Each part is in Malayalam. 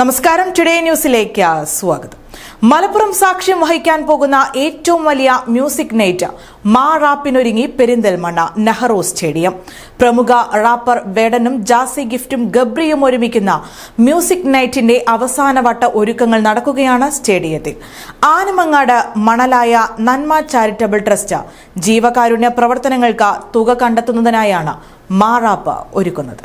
നമസ്കാരം. ടുഡേ ന്യൂസിലേക്ക് സ്വാഗതം. മലപ്പുറം സാക്ഷ്യം വഹിക്കാൻ പോകുന്ന ഏറ്റവും വലിയ മ്യൂസിക് നൈറ്റ് മാ റാപ്പിനൊരുങ്ങി പെരിന്തൽമണ്ണ നെഹ്റു സ്റ്റേഡിയം. പ്രമുഖ റാപ്പർ വേടനും ജാസി ഗിഫ്റ്റും ഗബ്രിയും ഒരുമിക്കുന്ന മ്യൂസിക് നൈറ്റിന്റെ അവസാനവട്ട ഒരുക്കങ്ങൾ നടക്കുകയാണ് സ്റ്റേഡിയത്തിൽ. ആനമങ്ങാട് മണലായ നന്മ ചാരിറ്റബിൾ ട്രസ്റ്റ് ജീവകാരുണ്യ പ്രവർത്തനങ്ങൾക്ക് തുക കണ്ടെത്തുന്നതിനായാണ് മാ റാപ്പ് ഒരുക്കുന്നത്.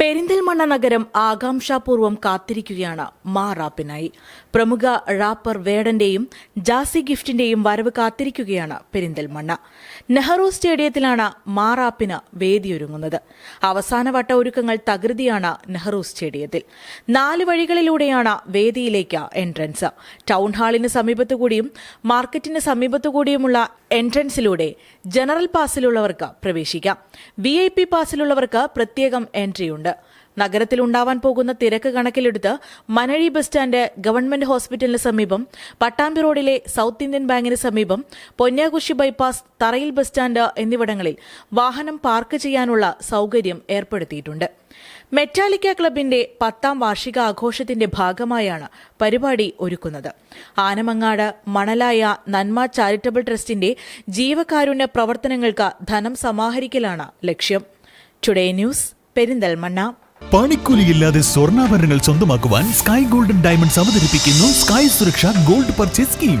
പെരിന്തൽമണ്ണ നഗരം ആകാംക്ഷാപൂർവം കാത്തിരിക്കുകയാണ് മാ റാപ്പിനായി പ്രമുഖ റാപ്പർ വേടന്റെയും ജാസി ഗിഫ്റ്റിന്റെയും വരവ് കാത്തിരിക്കുകയാണ് പെരിന്തൽമണ്ണ. നെഹ്റു സ്റ്റേഡിയത്തിലാണ് മാ റാപ്പിന് വേദിയൊരുങ്ങുന്നത് അവസാനവട്ട ഒരുക്കങ്ങൾ തകൃതിയാണ് നെഹ്റു സ്റ്റേഡിയത്തിൽ. നാല് വഴികളിലൂടെയാണ് വേദിയിലേക്ക് എൻട്രൻസ്. ടൗൺ ഹാളിന് സമീപത്തുകൂടിയും മാർക്കറ്റിന് സമീപത്തുകൂടിയുമുള്ള എൻട്രൻസിലൂടെ ജനറൽ പാസിലുള്ളവർക്ക് പ്രവേശിക്കാം. വി ഐ പി പാസിലുള്ളവർക്ക് പ്രത്യേകം എൻട്രിയുണ്ട്. നഗരത്തിൽ ഉണ്ടാവാൻ പോകുന്ന തിരക്ക് കണക്കിലെടുത്ത് മനഴി ബസ് സ്റ്റാൻഡ് ഗവൺമെന്റ് ഹോസ്പിറ്റലിന് സമീപം പട്ടാമ്പി റോഡിലെ സൌത്ത് ഇന്ത്യൻ ബാങ്കിന് സമീപം പൊന്നാകുശി ബൈപ്പാസ് തറയിൽ ബസ് സ്റ്റാൻഡ് എന്നിവിടങ്ങളിൽ വാഹനം പാർക്ക് ചെയ്യാനുള്ള സൌകര്യം ഏർപ്പെടുത്തിയിട്ടുണ്ട്. മെറ്റാലിക്ക ക്ലബിന്റെ പത്താം വാർഷിക ആഘോഷത്തിന്റെ ഭാഗമായാണ് പരിപാടി ഒരുക്കുന്നത്. ആനമങ്ങാട് മണലായ നന്മ ചാരിറ്റബിൾ ട്രസ്റ്റിന്റെ ജീവകാരുണ്യ പ്രവർത്തനങ്ങൾക്ക് ധനം സമാഹരിക്കലാണ് ലക്ഷ്യം. Today news Perinthalmanna. പണിക്കൂലിയില്ലാതെ സ്വർണാഭരണങ്ങൾ സ്വന്തമാക്കുവാൻ സ്കൈ ഗോൾഡൻ ഡയമണ്ട്സ് അവതരിപ്പിക്കുന്നു സ്കൈ സുരക്ഷ gold purchase scheme.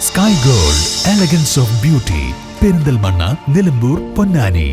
Sky gold elegance of beauty Perinthalmanna Nilambur Ponnani